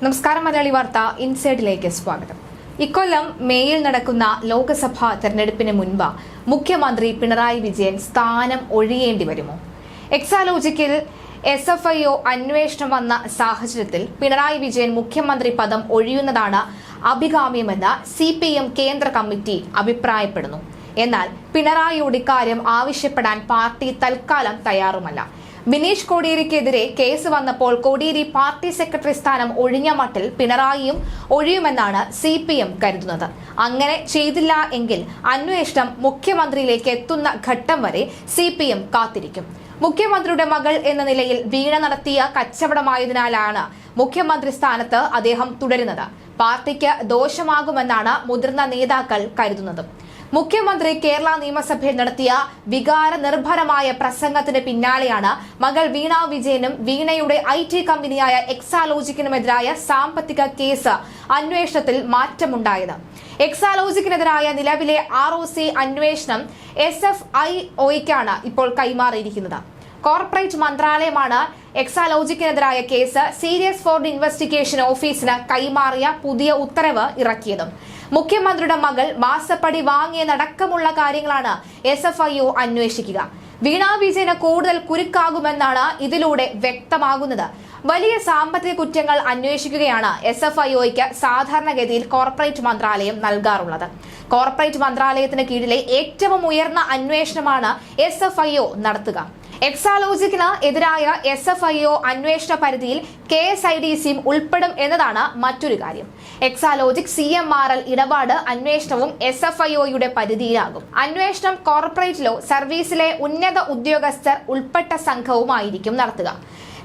നമസ്കാരം മലയാളി വാർത്ത ഇൻസൈഡിലേക്ക് സ്വാഗതം. ഇക്കൊല്ലം മേയിൽ നടക്കുന്ന ലോക്സഭാ തെരഞ്ഞെടുപ്പിന് മുൻപ് മുഖ്യമന്ത്രി പിണറായി വിജയൻ സ്ഥാനം ഒഴിയേണ്ടി വരുമോ? എക്സാലോജിക്കിൽ എസ് എഫ് ഐ ഒ അന്വേഷണം വന്ന സാഹചര്യത്തിൽ പിണറായി വിജയൻ മുഖ്യമന്ത്രി പദം ഒഴിയുന്നതാണ് അഭികാമ്യമെന്ന് സി പി എം കേന്ദ്ര കമ്മിറ്റി അഭിപ്രായപ്പെടുന്നു. എന്നാൽ പിണറായിയോട് ഇക്കാര്യം ആവശ്യപ്പെടാൻ പാർട്ടി തൽക്കാലം തയ്യാറുമല്ല. ബിനീഷ് കോടിയേരിക്കെതിരെ കേസ് വന്നപ്പോൾ കോടിയേരി പാർട്ടി സെക്രട്ടറി സ്ഥാനം ഒഴിഞ്ഞ മട്ടിൽ പിണറായിയും ഒഴിയുമെന്നാണ് സി പി എം കരുതുന്നത്. അങ്ങനെ ചെയ്തില്ല എങ്കിൽ അന്വേഷണം മുഖ്യമന്ത്രിയിലേക്ക് എത്തുന്ന ഘട്ടം വരെ സി പി എം കാത്തിരിക്കും. മുഖ്യമന്ത്രിയുടെ മകൾ എന്ന നിലയിൽ വീണ നടത്തിയ കച്ചവടമായതിനാലാണ് മുഖ്യമന്ത്രി സ്ഥാനത്ത് അദ്ദേഹം തുടരുന്നത്. പാർട്ടിക്ക് ദോഷമാകുമെന്നാണ് മുതിർന്ന നേതാക്കൾ കരുതുന്നത്. മുഖ്യമന്ത്രി കേരള നിയമസഭയിൽ നടത്തിയ വികാര നിർഭരമായ പ്രസംഗത്തിന് പിന്നാലെയാണ് മകൾ വീണ വിജയനും വീണയുടെ ഐ ടി കമ്പനിയായ എക്സാലോജിക്കിനുമെതിരായ സാമ്പത്തിക കേസ് അന്വേഷണത്തിൽ മാറ്റമുണ്ടായത്. എക്സാലോജിക്കിനെതിരായ നിലവിലെ ആർ ഒ സി അന്വേഷണം എസ് എഫ് ഐ ഒയ്ക്കാണ് ഇപ്പോൾ കൈമാറിയിരിക്കുന്നത്. കോർപ്പറേറ്റ് മന്ത്രാലയമാണ് എക്സാലോജിക്കിനെതിരായ കേസ് സീരിയസ് ഫോർ ഇൻവെസ്റ്റിഗേഷൻ ഓഫീസിന് കൈമാറിയ പുതിയ ഉത്തരവ് ഇറക്കിയതും. മുഖ്യമന്ത്രിയുടെ മകൾ മാസപ്പടി വാങ്ങിയതടക്കമുള്ള കാര്യങ്ങളാണ് എസ് എഫ് ഐ ഒ അന്വേഷിക്കുക. വീണാ വിജയന് കൂടുതൽ കുരുക്കാകുമെന്നാണ് ഇതിലൂടെ വ്യക്തമാകുന്നത്. വലിയ സാമ്പത്തിക കുറ്റങ്ങൾ അന്വേഷിക്കുകയാണ് എസ് എഫ് ഐ ഒയ്ക്ക് സാധാരണഗതിയിൽ കോർപ്പറേറ്റ് മന്ത്രാലയം നൽകാറുള്ളത്. കോർപ്പറേറ്റ് മന്ത്രാലയത്തിന് കീഴിലെ ഏറ്റവും ഉയർന്ന അന്വേഷണമാണ് എസ് എഫ് ഐ ഒ നടത്തുക. എക്സാലോജിക്കിന് എതിരായ എസ് എഫ് ഐ ഒ അന്വേഷണ പരിധിയിൽ കെ എസ് ഐ ഡി സിയും ഉൾപ്പെടും എന്നതാണ് മറ്റൊരു കാര്യം. Exalogic C M R L ഇടപാട് അന്വേഷണവും എസ് എഫ് ഐ ഒയുടെ പരിധിയിലാകും. അന്വേഷണം കോർപ്പറേറ്റിലോ സർവീസിലെ ഉന്നത ഉദ്യോഗസ്ഥർ ഉൾപ്പെട്ട സംഘവുമായിരിക്കും നടത്തുക.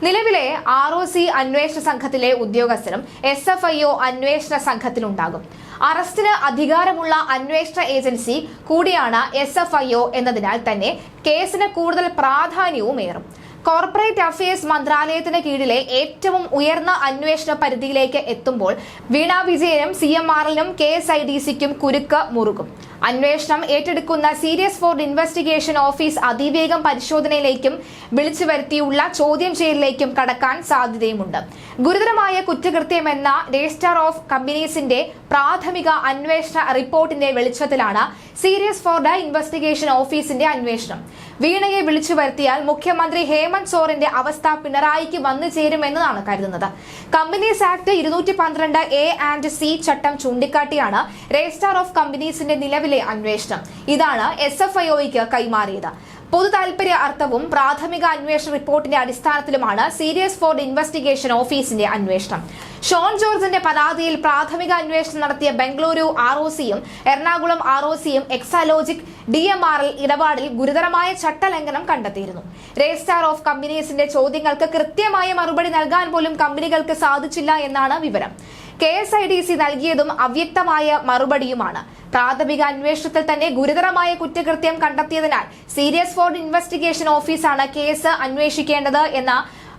നിലവിലെ ആർ ഒ സി അന്വേഷണ സംഘത്തിലെ ഉദ്യോഗസ്ഥരും എസ് എഫ് ഐ ഒ അന്വേഷണ സംഘത്തിലുണ്ടാകും. അറസ്റ്റിന് അധികാരമുള്ള അന്വേഷണ ഏജൻസി കൂടിയാണ് എസ് എഫ് ഐ ഒ എന്നതിനാൽ തന്നെ കേസിന് കൂടുതൽ പ്രാധാന്യവും ഏറും. കോർപ്പറേറ്റ് അഫയേഴ്സ് മന്ത്രാലയത്തിന് കീഴിലെ ഏറ്റവും ഉയർന്ന അന്വേഷണ പരിധിയിലേക്ക് എത്തുമ്പോൾ വീണ വിജയനും സി എം ആറിനും കെ എസ് ഐ ഡി സിക്കും കുരുക്ക് മുറുകും. അന്വേഷണം ഏറ്റെടുക്കുന്ന സീരിയസ് ഫോർ ഇൻവെസ്റ്റിഗേഷൻ ഓഫീസ് അതിവേഗം പരിശോധനയിലേക്കും വിളിച്ചു വരുത്തിയുള്ള ചോദ്യം ചെയ്യലിലേക്കും കടക്കാൻ സാധ്യതയുമുണ്ട്. ഗുരുതരമായ കുറ്റകൃത്യമെന്ന രജിസ്റ്റർ ഓഫ് കമ്പനീസിന്റെ പ്രാഥമിക അന്വേഷണ റിപ്പോർട്ടിന്റെ വെളിച്ചത്തിലാണ് സീരിയസ് ഫോർ ഇൻവെസ്റ്റിഗേഷൻ ഓഫീസിന്റെ അന്വേഷണം. വീണയെ വിളിച്ചു വരുത്തിയാൽ മുഖ്യമന്ത്രി ഹേമന്ത് സോറിന്റെ അവസ്ഥ പിണറായിക്ക് വന്നു ചേരുമെന്നാണ് കരുതുന്നത്. കമ്പനീസ് ആക്ട് ഇരുന്നൂറ്റി പന്ത്രണ്ട് എ ആൻഡ് സി ചട്ടം ചൂണ്ടിക്കാട്ടിയാണ് രജിസ്ട്രാർ ഓഫ് കമ്പനീസിന്റെ നിലവിലെ അന്വേഷണം. ഇതാണ് എസ് എഫ് ഐഒയ്ക്ക് കൈമാറിയത്. പൊതു താൽപര്യ അർത്ഥവും പ്രാഥമിക അന്വേഷണ റിപ്പോർട്ടിന്റെ അടിസ്ഥാനത്തിലുമാണ് സീരിയസ് ഫോർ ഇൻവെസ്റ്റിഗേഷൻ ഓഫീസിന്റെ അന്വേഷണം. ഷോൺ ജോർജിന്റെ പരാതിയിൽ പ്രാഥമിക അന്വേഷണം നടത്തിയ ബംഗളൂരു ആർ ഒ സിയും എറണാകുളം ആർ ഒ സിയും Exalogic D M R L ഇടപാടിൽ ഗുരുതരമായ ചട്ടലംഘനം കണ്ടെത്തിയിരുന്നു. രജിസ്ട്രാർ ഓഫ് കമ്പനീസിന്റെ ചോദ്യങ്ങൾക്ക് കൃത്യമായ മറുപടി നൽകാൻ പോലും കമ്പനികൾക്ക് സാധിച്ചില്ല എന്നാണ് വിവരം. K S I D C നൽകിയതും അവ്യക്തമായ മറുപടിയുമാണ്. പ്രാഥമിക അന്വേഷണത്തിൽ തന്നെ ഗുരുതരമായ കുറ്റകൃത്യം കണ്ടെത്തിയതിനാൽ സീരിയസ് ഫോർ ഇൻവെസ്റ്റിഗേഷൻ ഓഫീസാണ് കേസ് അന്വേഷിക്കേണ്ടത് എന്ന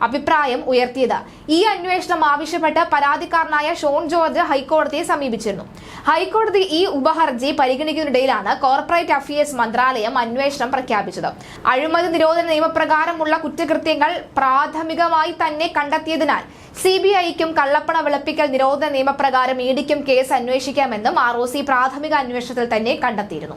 അഭിപ്രായം ഉയർത്തിയത്. ഈ അന്വേഷണം ആവശ്യപ്പെട്ട് പരാതിക്കാരനായ ഷോൺ ജോർജ് ഹൈക്കോടതിയെ സമീപിച്ചിരുന്നു. ഹൈക്കോടതി ഈ ഉപഹർജി പരിഗണിക്കുന്നതിനിടയിലാണ് കോർപ്പറേറ്റ് അഫയേഴ്സ് മന്ത്രാലയം അന്വേഷണം പ്രഖ്യാപിച്ചത്. അഴിമതി നിരോധന നിയമപ്രകാരമുള്ള കുറ്റകൃത്യങ്ങൾ പ്രാഥമികമായി തന്നെ കണ്ടെത്തിയതിനാൽ സി ബി ഐക്കും കള്ളപ്പണ വെളുപ്പിക്കൽ നിരോധന നിയമപ്രകാരം ഇഡിക്കും കേസ് അന്വേഷിക്കാമെന്നും ആർ ഒ സി പ്രാഥമിക അന്വേഷണത്തിൽ തന്നെ കണ്ടെത്തിയിരുന്നു.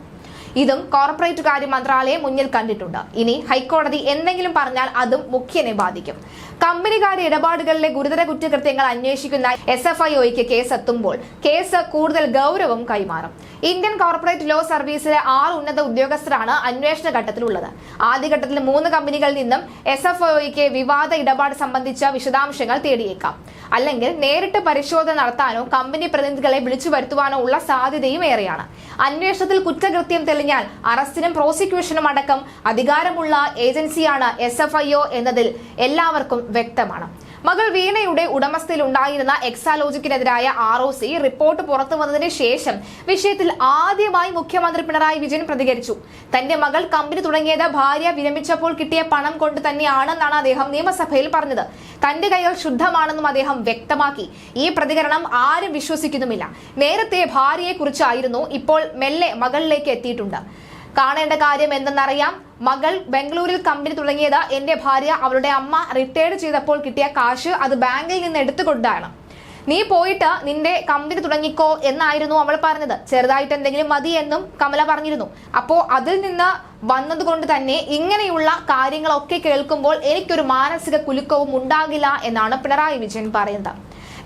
ഇതും കോർപ്പറേറ്റ് കാര്യ മന്ത്രാലയം മുന്നിൽ കണ്ടിട്ടുണ്ട്. ഇനി ഹൈക്കോടതി എന്തെങ്കിലും പറഞ്ഞാൽ അതും മുഖ്യനെ ബാധിക്കും. കമ്പനികാരുടെ ഇടപാടുകളിലെ ഗുരുതര കുറ്റകൃത്യങ്ങൾ അന്വേഷിക്കുന്ന എസ് എഫ് ഐ ഒയ്ക്ക് കേസ് എത്തുമ്പോൾ കേസ് കൂടുതൽ ഗൗരവം കൈമാറും. ഇന്ത്യൻ കോർപ്പറേറ്റ് ലോ സർവീസിലെ ആറ് ഉന്നത ഉദ്യോഗസ്ഥരാണ് അന്വേഷണ ഘട്ടത്തിലുള്ളത്. ആദ്യഘട്ടത്തിൽ മൂന്ന് കമ്പനികളിൽ നിന്നും എസ് എഫ് ഒയ്ക്ക് വിവാദ ഇടപാട് സംബന്ധിച്ച വിശദാംശങ്ങൾ തേടിയേക്കാം. അല്ലെങ്കിൽ നേരിട്ട് പരിശോധന നടത്താനോ കമ്പനി പ്രതിനിധികളെ വിളിച്ചു വരുത്തുവാനോ ഉള്ള സാധ്യതയും ഏറെയാണ്. അന്വേഷണത്തിൽ കുറ്റകൃത്യം തെളിഞ്ഞാൽ അറസ്റ്റിനും പ്രോസിക്യൂഷനും അടക്കം അധികാരമുള്ള ഏജൻസിയാണ് എസ് എഫ് ഐ ഒ എന്നതിൽ എല്ലാവർക്കും വ്യക്തമാണ്. മകൾ വീണയുടെ ഉടമസ്ഥയിലുണ്ടായിരുന്ന എക്സാലോജിക്കിനെതിരായ ആർ ഒ സി റിപ്പോർട്ട് പുറത്തു വന്നതിന് ശേഷം വിഷയത്തിൽ ആദ്യമായി മുഖ്യമന്ത്രി പിണറായി വിജയൻ പ്രതികരിച്ചു. തന്റെ മകൾ കമ്പനി തുടങ്ങിയത് ഭാര്യ വിരമിച്ചപ്പോൾ കിട്ടിയ പണം കൊണ്ട് തന്നെയാണെന്നാണ് അദ്ദേഹം നിയമസഭയിൽ പറഞ്ഞത്. തന്റെ കൈകൾ ശുദ്ധമാണെന്നും അദ്ദേഹം വ്യക്തമാക്കി. ഈ പ്രതികരണം ആരും വിശ്വസിക്കുന്നുമില്ല. നേരത്തെ ഭാര്യയെക്കുറിച്ചായിരുന്നു ഇപ്പോൾ മെല്ലെ മകളിലേക്ക് എത്തിയിട്ടുണ്ട്. കാണേണ്ട കാര്യം എന്തെന്നറിയാം? മകൾ ബംഗളൂരിൽ കമ്പനി തുടങ്ങിയത് എന്റെ ഭാര്യ അവളുടെ അമ്മ റിട്ടയർഡ് ചെയ്തപ്പോൾ കിട്ടിയ കാശ് അത് ബാങ്കിൽ നിന്ന് എടുത്തുകൊണ്ടാണ്. നീ പോയിട്ട് നിന്റെ കമ്പനി തുടങ്ങിക്കോ എന്നായിരുന്നു അവൾ പറഞ്ഞത്. ചെറുതായിട്ട് എന്തെങ്കിലും മതി എന്നും കമല പറഞ്ഞിരുന്നു. അപ്പോ അതിൽ നിന്ന് വന്നതുകൊണ്ട് തന്നെ ഇങ്ങനെയുള്ള കാര്യങ്ങളൊക്കെ കേൾക്കുമ്പോൾ എനിക്കൊരു മാനസിക കുലുക്കവും ഉണ്ടാകില്ല എന്നാണ് പിണറായി വിജയൻ പറയുന്നത്.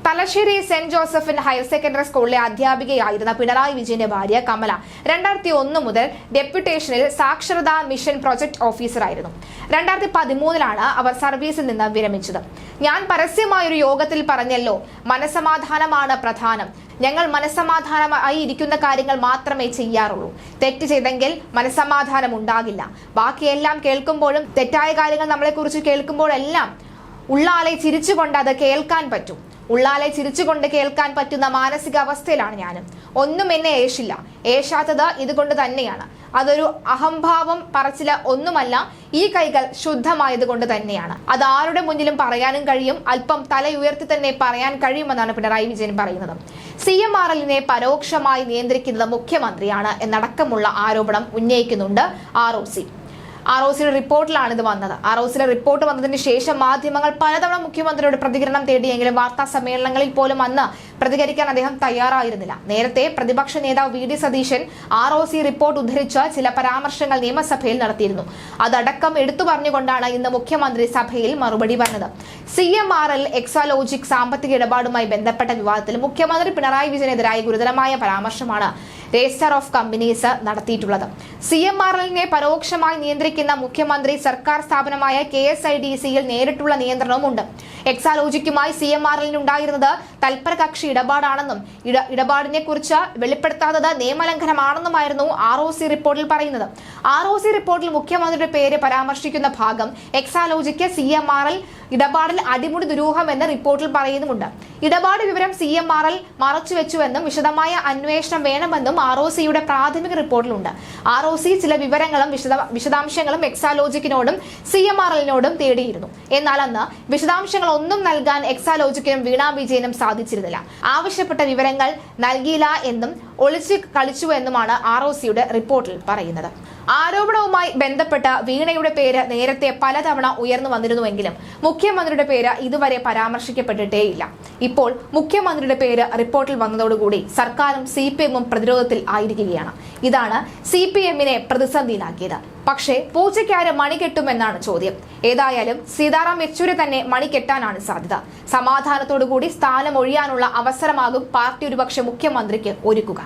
തലശ്ശേരി സെന്റ് ജോസഫിൻ ഹയർ സെക്കൻഡറി സ്കൂളിലെ അധ്യാപികയായിരുന്ന പിണറായി വിജയന്റെ ഭാര്യ കമല രണ്ടായിരത്തി ഒന്ന് മുതൽ ഡെപ്യൂട്ടേഷനിൽ സാക്ഷരതാ മിഷൻ പ്രൊജക്ട് ഓഫീസറായിരുന്നു രണ്ടായിരത്തി പതിമൂന്നിലാണ് അവർ സർവീസിൽ നിന്ന് വിരമിച്ചത്. ഞാൻ പരസ്യമായൊരു യോഗത്തിൽ പറഞ്ഞല്ലോ മനസമാധാനമാണ് പ്രധാനം. ഞങ്ങൾ മനസ്സമാധാനമായി ഇരിക്കുന്ന കാര്യങ്ങൾ മാത്രമേ ചെയ്യാറുള്ളൂ. തെറ്റ് ചെയ്തെങ്കിൽ മനസ്സമാധാനം ഉണ്ടാകില്ല. ബാക്കിയെല്ലാം കേൾക്കുമ്പോഴും തെറ്റായ കാര്യങ്ങൾ നമ്മളെക്കുറിച്ച് കേൾക്കുമ്പോഴെല്ലാം ഉള്ളാലെ ചിരിച്ചുകൊണ്ട് അത് കേൾക്കാൻ പറ്റും. ഉള്ളാലെ ചിരിച്ചുകൊണ്ട് കേൾക്കാൻ പറ്റുന്ന മാനസികാവസ്ഥയിലാണ് ഞാനും. ഒന്നും എന്നെ ഏഷില്ല ഏഷാത്തത് ഇതുകൊണ്ട് തന്നെയാണ്. അതൊരു അഹംഭാവം പറച്ചില ഒന്നുമല്ല ഈ കൈകൾ ശുദ്ധമായത് കൊണ്ട് തന്നെയാണ്. അത് ആരുടെ മുന്നിലും പറയാനും കഴിയും അല്പം തലയുയർത്തി തന്നെ പറയാൻ കഴിയുമെന്നാണ് പിണറായി വിജയൻ പറയുന്നത്. സി എം ആർ എല്ലിനെ പരോക്ഷമായി നിയന്ത്രിക്കുന്നത് മുഖ്യമന്ത്രിയാണ് എന്നടക്കമുള്ള ആരോപണം ഉന്നയിക്കുന്നുണ്ട് R O C. R O സിയുടെ റിപ്പോർട്ടിലാണ് ഇത് വന്നത്. ആർ ഒ സിയുടെ റിപ്പോർട്ട് വന്നതിന് ശേഷം മാധ്യമങ്ങൾ പലതവണ മുഖ്യമന്ത്രിയുടെ പ്രതികരണം തേടിയെങ്കിലും വാർത്താ സമ്മേളനങ്ങളിൽ പോലും അന്ന് പ്രതികരിക്കാൻ അദ്ദേഹം തയ്യാറായിരുന്നില്ല. നേരത്തെ പ്രതിപക്ഷ നേതാവ് V D Satheesan R report ഉദ്ധരിച്ച് ചില പരാമർശങ്ങൾ നിയമസഭയിൽ നടത്തിയിരുന്നു. അതടക്കം എടുത്തു പറഞ്ഞുകൊണ്ടാണ് ഇന്ന് മുഖ്യമന്ത്രി സഭയിൽ മറുപടി പറഞ്ഞത്. C M R L Exalogic സാമ്പത്തിക ഇടപാടുമായി ബന്ധപ്പെട്ട വിവാദത്തിൽ മുഖ്യമന്ത്രി പിണറായി വിജയനെതിരായി ഗുരുതരമായ പരാമർശമാണ് രജിസ്റ്റർ ഓഫ് കമ്പനീസ് നടത്തിയിട്ടുള്ളത്. സി എം ആർ എല്ലിനെ പരോക്ഷമായി നിയന്ത്രിക്കുന്ന മുഖ്യമന്ത്രി സർക്കാർ സ്ഥാപനമായ കെ എസ് ഐ ഡി സിയിൽ നേരിട്ടുള്ള നിയന്ത്രണവുമുണ്ട്. എക്സാലോജിക്കുമായി സി എം ആർ എല്ലിനുണ്ടായിരുന്നത് തൽപരകക്ഷി തൽപര കക്ഷി ഇടപാടാണെന്നും ഇട ഇടപാടിനെ കുറിച്ച് വെളിപ്പെടുത്താത്തത് നിയമലംഘനമാണെന്നുമായിരുന്നു ആർ ഒ സി റിപ്പോർട്ടിൽ പറയുന്നത്. ആർ ഒ സി റിപ്പോർട്ടിൽ മുഖ്യമന്ത്രിയുടെ പേര് പരാമർശിക്കുന്ന ഭാഗം Exalogic C M R L ഇടപാടിൽ അടിമുടി ദുരൂഹം എന്ന് റിപ്പോർട്ടിൽ പറയുന്നുമുണ്ട്. ഇടപാട് വിവരം സി എം ആർ എൽ മറച്ചുവെച്ചുവെന്നും വിശദമായ അന്വേഷണം വേണമെന്നും ആർ ഒ സിയുടെ പ്രാഥമിക റിപ്പോർട്ടിലുണ്ട്. ആർ ഒ സി ചില വിവരങ്ങളും വിശദ വിശദാംശങ്ങളും എക്സാലോജിക്കിനോടും സി എം ആർ എല്ലിനോടും തേടിയിരുന്നു. എന്നാൽ അന്ന് വിശദാംശങ്ങൾ ഒന്നും നൽകാൻ എക്സാലോജിക്കിനും വീണാ വിജയനും സാധിച്ചിരുന്നില്ല. ആവശ്യപ്പെട്ട വിവരങ്ങൾ നൽകിയില്ല എന്നും ഒളിച്ച് കളിച്ചു എന്നുമാണ് ആർ ഒ സിയുടെ റിപ്പോർട്ടിൽ പറയുന്നത്. ആരോപണവുമായി ബന്ധപ്പെട്ട വീണയുടെ പേര് നേരത്തെ പലതവണ ഉയർന്നു വന്നിരുന്നുവെങ്കിലും മുഖ്യമന്ത്രിയുടെ പേര് ഇതുവരെ പരാമർശിക്കപ്പെട്ടിട്ടേയില്ല. ഇപ്പോൾ മുഖ്യമന്ത്രിയുടെ പേര് റിപ്പോർട്ടിൽ വന്നതോടുകൂടി സർക്കാരും സി പി എമ്മും പ്രതിരോധത്തിൽ ആയിരിക്കുകയാണ്. ഇതാണ് സി പി എമ്മിനെ പ്രതിസന്ധിയിലാക്കിയത്. പക്ഷേ പൂച്ചയ്ക്കാര് മണി കെട്ടുമെന്നാണ് ചോദ്യം. ഏതായാലും സീതാറാം യെച്ചൂരി തന്നെ മണി കെട്ടാനാണ് സാധ്യത. സമാധാനത്തോടുകൂടി സ്ഥാനം ഒഴിയാനുള്ള അവസരമാകും പാർട്ടി ഒരുപക്ഷെ മുഖ്യമന്ത്രിക്ക് ഒരുക്കുക.